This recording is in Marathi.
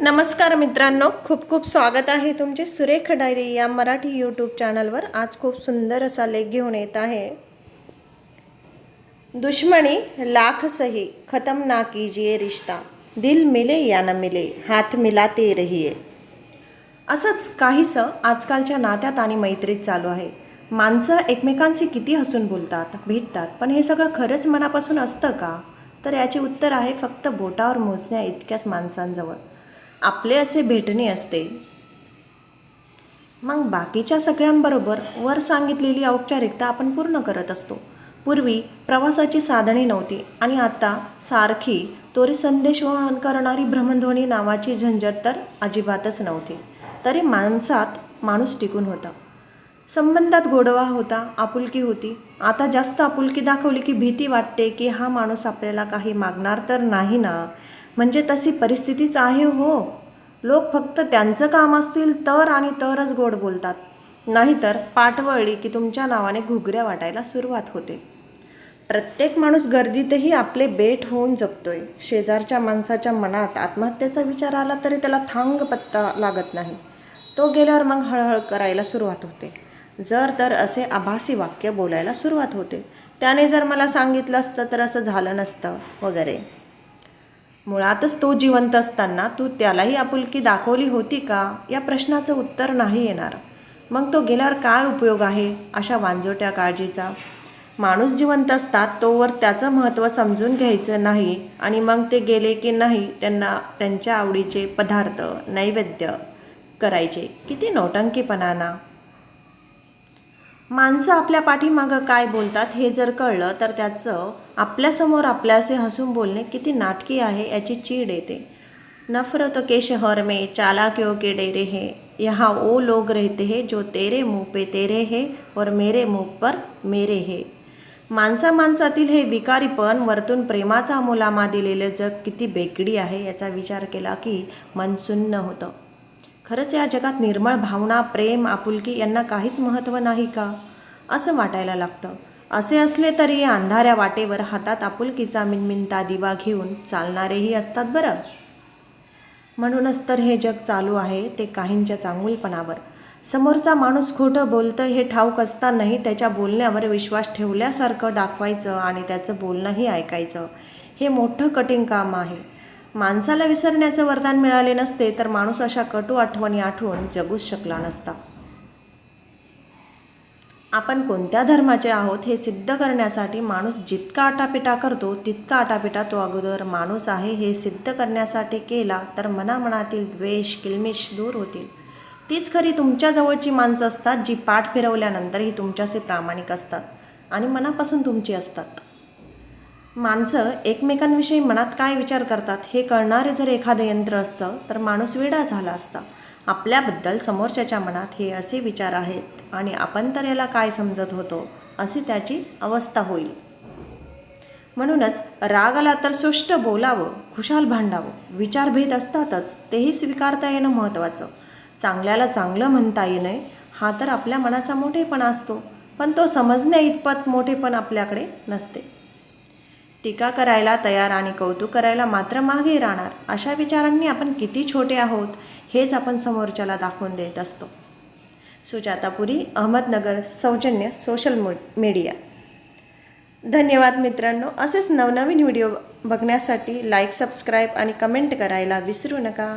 नमस्कार मित्रांनो खूप खूप स्वागत आहे तुमचे सुरेख डायरी या मराठी यूट्यूब चॅनलवर आज खूप सुंदर असा लेख घेऊन येत आहे. दुश्मनी लाख सही खतम ना कीजिए रिश्ता. दिल मिले या न मिले हात मिलाते रहिये असंच काहीसं आजकालच्या नात्यात आणि मैत्रीत चालू आहे. माणसं एकमेकांशी किती हसून बोलतात भेटतात पण हे सगळं खरंच मनापासून असतं का? तर याचे उत्तर आहे फक्त बोटावर मोजण्या इतक्याच माणसांजवळ. आपले असे भेटणे असते. मग बाकीच्या सगळ्यांबरोबर वर सांगितलेली औपचारिकता आपण पूर्ण करत असतो. पूर्वी प्रवासाची साधने नव्हती आणि आता सारखी तोरी संदेश वहन करणारी भ्रमणध्वनी नावाची झंझट तर अजिबातच नव्हती. तरी माणसात माणूस टिकून होता. संबंधात गोडवा होता आपुलकी होती. आता जास्त आपुलकी दाखवली की भीती वाटते की हा माणूस आपल्याला काही मागणार तर नाही ना? म्हणजे तशी परिस्थितीच आहे हो. लोक फक्त त्यांचं काम असतील तर आणि तरच गोड बोलतात. नाहीतर पाठवळली की तुमच्या नावाने घुगऱ्या वाटायला सुरुवात होते. प्रत्येक माणूस गर्दीतही आपले बेट होऊन जगतोय. शेजारच्या माणसाच्या मनात आत्महत्येचा विचार आला तरी त्याला थांग पत्ता लागत नाही. तो गेल्यावर मग हळहळ करायला सुरुवात होते. जर तर असे आभासी वाक्य बोलायला सुरुवात होते. त्याने जर मला सांगितलं असतं तर असं झालं नसतं वगैरे. मुळातच तो जिवंत असताना तू त्यालाही आपुलकी दाखवली होती का? या प्रश्नाचं उत्तर नाही येणार. मग तो गेल्यावर काय उपयोग आहे? अशा वांजोट्या काळजीचा. माणूस जिवंत असतात तोवर त्याचं महत्त्व समजून घ्यायचं नाही आणि मग ते गेले की नाही त्यांना त्यांच्या आवडीचे पदार्थ नैवेद्य करायचे. किती नौटंकीपणाना. माणसं आपल्या पाठीमागं काय बोलतात हे जर कळलं तर त्याचं आपल्यासमोर आपल्यासे हसून बोलणे किती नाटकी आहे याची चीड येते. नफरत के शहर में चालाकियों के डेरे है. यहाँ वो लोग रहते हैं जो तेरे मुँह पे तेरे है और मेरे मुख पर मेरे है. माणसा माणसातील हे विकारीपण वरतून प्रेमाचा मुलामा दिलेलं जग किती बेकडी आहे याचा विचार केला की मन सुन्न होतं. खरंच या जगात निर्मळ भावना प्रेम आपुलकी यांना काहीच महत्त्व नाही का? असं वाटायला लागतं. असे असले तरी अंधाऱ्या वाटेवर हातात आपुलकीचा मिनमिनता दिवा घेऊन चालणारेही असतात बरं. म्हणूनच तर हे जग चालू आहे ते काहींच्या चांगुलपणावर. समोरचा माणूस खोटं बोलतं हे ठाऊक असतानाही त्याच्या बोलण्यावर विश्वास ठेवल्यासारखं दाखवायचं आणि त्याचं बोलणंही ऐकायचं. हे मोठं कठीण काम आहे. माणसाला विसरण्याचं वरदान मिळाले नसते तर माणूस अशा कटू आठवणी आठवून जगूच शकला नसता. आपण कोणत्या धर्माचे आहोत हे सिद्ध करण्यासाठी माणूस जितका आटापिटा करतो तितका आटापिटा तो अगोदर माणूस आहे हे सिद्ध करण्यासाठी केला तर मनामनातील द्वेष किलमिश दूर होतील. तीच खरी तुमच्या जवळची माणसं असतात जी पाठ फिरवल्यानंतरही तुमच्याशी प्रामाणिक असतात आणि मनापासून तुमची असतात. माणसं एकमेकांविषयी मनात काय विचार करतात हे कळणारे जर एखादं यंत्र असतं तर माणूस वेडा झाला असता. आपल्याबद्दल समोरच्याच्या मनात हे असे विचार आहेत आणि आपण तर याला काय समजत होतो अशी त्याची अवस्था होईल. म्हणूनच राग आला तर सुष्ट बोलावं खुशाल भांडावं विचारभेद असतातच तेही स्वीकारता येणं महत्त्वाचं. चांगल्याला चांगलं म्हणता येणं हा तर आपल्या मनाचा मोठेपणा असतो पण तो समजण्या इतपत मोठेपण आपल्याकडे नसते. टीका करायला तयार आणि कौतुक करायला मात्र मागे राहणार. अशा विचारांनी आपण किती छोटे आहोत हेच आपण समोरच्याला दाखवून देत असतो. सुजातापुरी अहमदनगर सौजन्य सोशल मीडिया धन्यवाद मित्रांनो. असेच नवनवीन व्हिडिओ बघण्यासाठी लाईक सबस्क्राईब आणि कमेंट करायला विसरू नका.